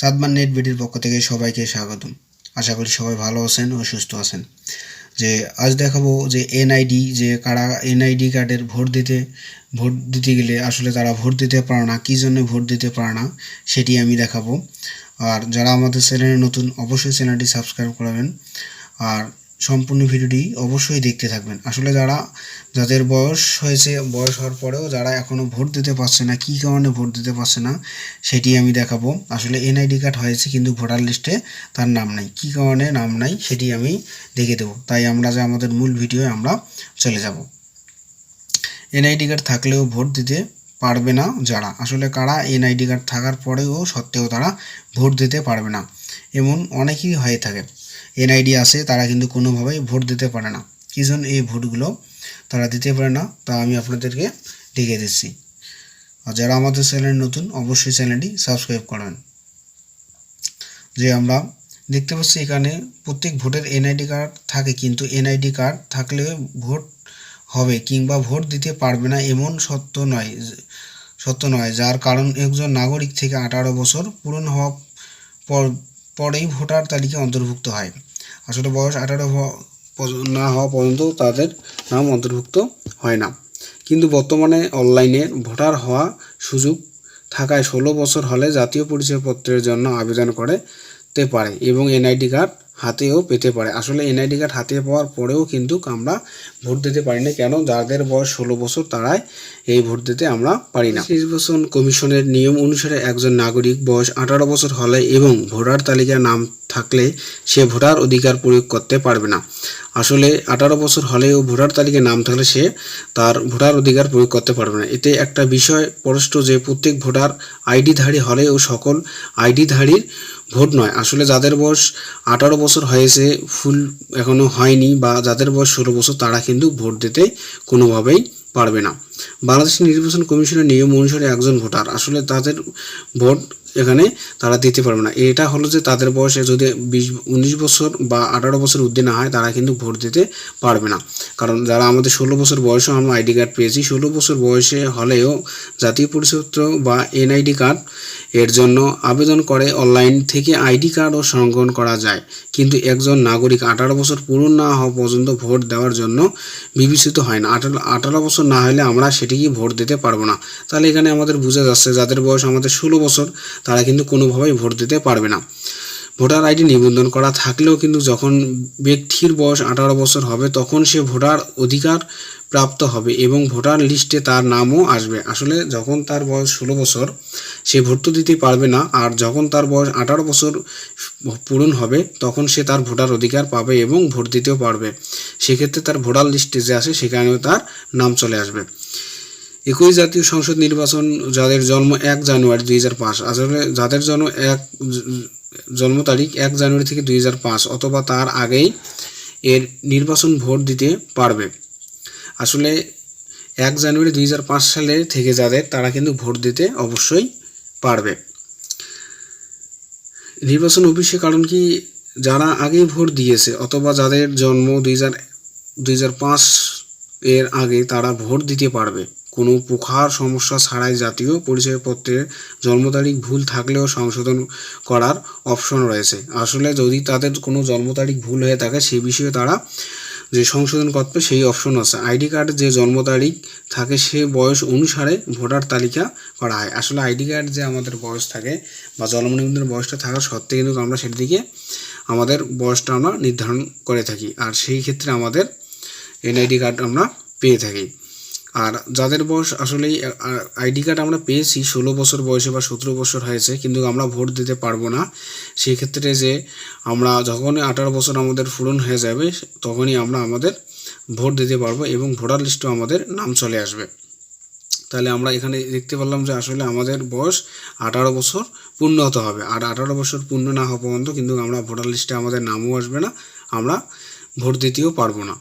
চাঁদমান net বিডির পক্ষ থেকে সবাইকে স্বাগতম। আশা করি সবাই ভালো আছেন ও সুস্থ আছেন। যে আজ দেখাবো যে এনআইডি, যে কারা এনআইডি কার্ডের ভোট দিতে ভোট দিতে গেলে আসলে তারা ভোট দিতে পারে না, কী জন্য ভোট দিতে পারে না, সেটি আমি দেখাবো। আর যারা আমাদের চ্যানেলে নতুন, অবশ্যই চ্যানেলটি সাবস্ক্রাইব করাবেন। আর সম্পূর্ণ ভিডিওটি অবশ্যই দেখতে থাকবেন। আসলে যারা, যাদের বয়স হয়েছে, বয়স হওয়ার পরেও যারা এখনও ভোট দিতে পারছে না, কী কারণে ভোট দিতে পারছে না, সেটি আমি দেখাবো। আসলে এনআইডি কার্ড হয়েছে কিন্তু ভোটার লিস্টে তার নাম নাই। কী কারণে নাম নাই সেটি আমি দেখে দেবো। তাই আমরা যে আমাদের মূল ভিডিও আমরা চলে যাব। এনআইডি কার্ড থাকলেও ভোট দিতে পারবে না যারা। আসলে কারা এনআইডি কার্ড থাকার পরেও সত্ত্বেও তারা ভোট দিতে পারবে না। এমন অনেকেই হয়ে থাকে। এনআইডি আছে, তারা কিন্তু কোনোভাবেই ভোট দিতে পারে না। কী জন্য এই ভোটগুলো তারা দিতে পারে না, তা আমি আপনাদেরকে দেখিয়ে দিচ্ছি। আর যারা আমাদের চ্যানেল নতুন, অবশ্যই চ্যানেলটি সাবস্ক্রাইব করবেন। যে আমরা দেখতে পাচ্ছি এখানে প্রত্যেক ভোটের এনআইডি কার্ড থাকে, কিন্তু এনআইডি কার্ড থাকলে ভোট হবে কিংবা ভোট দিতে পারবে না এমন সত্য নয় সত্য নয়, যার কারণ একজন নাগরিক থেকে আঠারো বছর পূরণ হওয়া পর, পরেই ভোটার তালিকায় অন্তর্ভুক্ত হয়। আসলে বয়স আঠারো না হওয়া পর্যন্ত তাদের নাম অন্তর্ভুক্ত হয় না। কিন্তু বর্তমানে অনলাইনে ভোটার হওয়া সুযোগ থাকায় ষোলো বছর হলে জাতীয় পরিচয়পত্রের জন্য আবেদন করতে পারে এবং এনআইডি কার্ড হাতেও পেতে পারে। আসলে এনআইডি কার্ড হাতে পাওয়ার পরেও কিন্তু আমরা ভোট দিতে পারি না কেন? যাদের বয়স ষোলো বছর, তারাই এই ভোট দিতে আমরা পারি না। নির্বাচন কমিশনের নিয়ম অনুসারে একজন নাগরিক বয়স আঠারো বছর হলে এবং ভোটার তালিকায় নাম থাকলে সে ভোটার অধিকার প্রয়োগ করতে পারবে না। আসলে আঠারো বছর হলেও ভোটার তালিকায় নাম থাকলে সে তার ভোটার অধিকার প্রয়োগ করতে পারবে না। এতে একটা বিষয় স্পষ্ট যে প্রত্যেক ভোটার আইডিধারী হলেও সকল আইডিধারীর ভোট নয়। আসলে যাদের বয়স আঠারো বছর হয়েছে, ফুল এখনও হয়নি বা যাদের বয়স ষোলো বছর, তারা কিন্তু ভোট দিতে কোনোভাবেই পারবে না। বাংলাদেশ নির্বাচন কমিশনের নিয়ম অনুসারে একজন ভোটার। আসলে তাদের ভোট এখানে তারা দিতে পারবে না। এটা হলো যে তাদের বয়সে যদি বিশ, উনিশ বছর বা আঠারো বছর ঊর্ধ্বে না হয়, তারা কিন্তু ভোট দিতে পারবে না। কারণ যারা আমাদের ষোলো বছর বয়সেও আমরা আইডি কার্ড পেয়েছি, ষোলো বছর বয়সে হলেও জাতীয় পরিচয়পত্র বা এনআইডি কার্ড এর জন্য আবেদন করে অনলাইন থেকে আইডি কার্ডও সংগ্রহণ করা যায়। কিন্তু একজন নাগরিক আঠারো বছর পূরণ না হওয়া পর্যন্ত ভোট দেওয়ার জন্য বিবেচিত হয় না। আঠারো আঠারো বছর না হলে আমরা সেটিকে ভোট দিতে পারব না। তাহলে এখানে আমাদের বোঝা যাচ্ছে, যাদের বয়স আমাদের ষোলো বছর তারা কিন্তু কোনোভাবেই ভোট দিতে পারবে না। ভোটার আইডি নিবন্ধন করা থাকলেও কিন্তু যখন ব্যক্তির বয়স আঠারো বছর হবে, তখন সে ভোটার অধিকার প্রাপ্ত হবে এবং ভোটার লিস্টে তার নামও আসবে। আসলে যখন তার বয়স ষোলো বছর, সে ভোট তো দিতে পারবে না। আর যখন তার বয়স আঠারো বছর পূরণ হবে, তখন সে তার ভোটার অধিকার পাবে এবং ভোট দিতেও পারবে। সেক্ষেত্রে তার ভোটার লিস্টে যে আসে, সেখানেও তার নাম চলে আসবে। একই জাতীয় সংসদ নির্বাচন যাদের জন্ম এক জানুয়ারি দুই হাজার পাঁচ, আসলে যাদের জন্ম এক জন্ম তারিখ এক জানুয়ারি থেকে দুই হাজার পাঁচ অথবা তার আগেই এর নির্বাচন ভোট দিতে পারবে। আসলে এক জানুয়ারি দুই হাজার পাঁচ সালে থেকে যাদের, তারা কিন্তু ভোট দিতে অবশ্যই পারবে। নির্বাচন অফিসে কারণ কি? যারা আগেই ভোট দিয়েছে অথবা যাদের জন্ম দুই হাজার দুই হাজার পাঁচ এর আগে তারা ভোট দিতে পারবে। কোনো প্রকার সমস্যা ছাড়াই জাতীয় পরিচয়পত্রের জন্ম তারিখ ভুল থাকলেও সংশোধন করার অপশন রয়েছে। আসলে যদি তাদের কোনো জন্ম তারিখ ভুল হয়ে থাকে, সে বিষয়ে তারা যে সংশোধন করতে সেই অপশন আছে। আইডি কার্ড যে জন্ম তারিখ থাকে, সে বয়স অনুসারে ভোটার তালিকা করা হয়। আসলে আইডি কার্ড যে আমাদের বয়স থাকে বা জন্ম নিবন্ধনের বয়সটা থাকা সত্ত্বে কিন্তু আমরা সেদিকে আমাদের বয়সটা আমরা নির্ধারণ করে থাকি। আর সেই ক্ষেত্রে আমাদের এনআইডি কার্ড আমরা পেয়ে থাকি। আর যাদের বয়স আসলেই আইডি কার্ড আমরা পেয়েছি, ষোলো বছর বয়সে বা সতেরো বছর হয়েছে, কিন্তু আমরা ভোট দিতে পারব না। সেই ক্ষেত্রে যে আমরা যখনই আঠারো বছর আমাদের পূরণ হয়ে যাবে, তখনই আমরা আমাদের ভোট দিতে পারব এবং ভোটার লিস্টও আমাদের নাম চলে আসবে। তাহলে আমরা এখানে দেখতে পারলাম যে আসলে আমাদের বয়স আঠারো বছর পূর্ণ হতে হবে। আর আঠারো বছর পূর্ণ না হওয়া পর্যন্ত কিন্তু আমরা ভোটার লিস্টে আমাদের নামও আসবে না, আমরা ভোট দিতেও পারব না।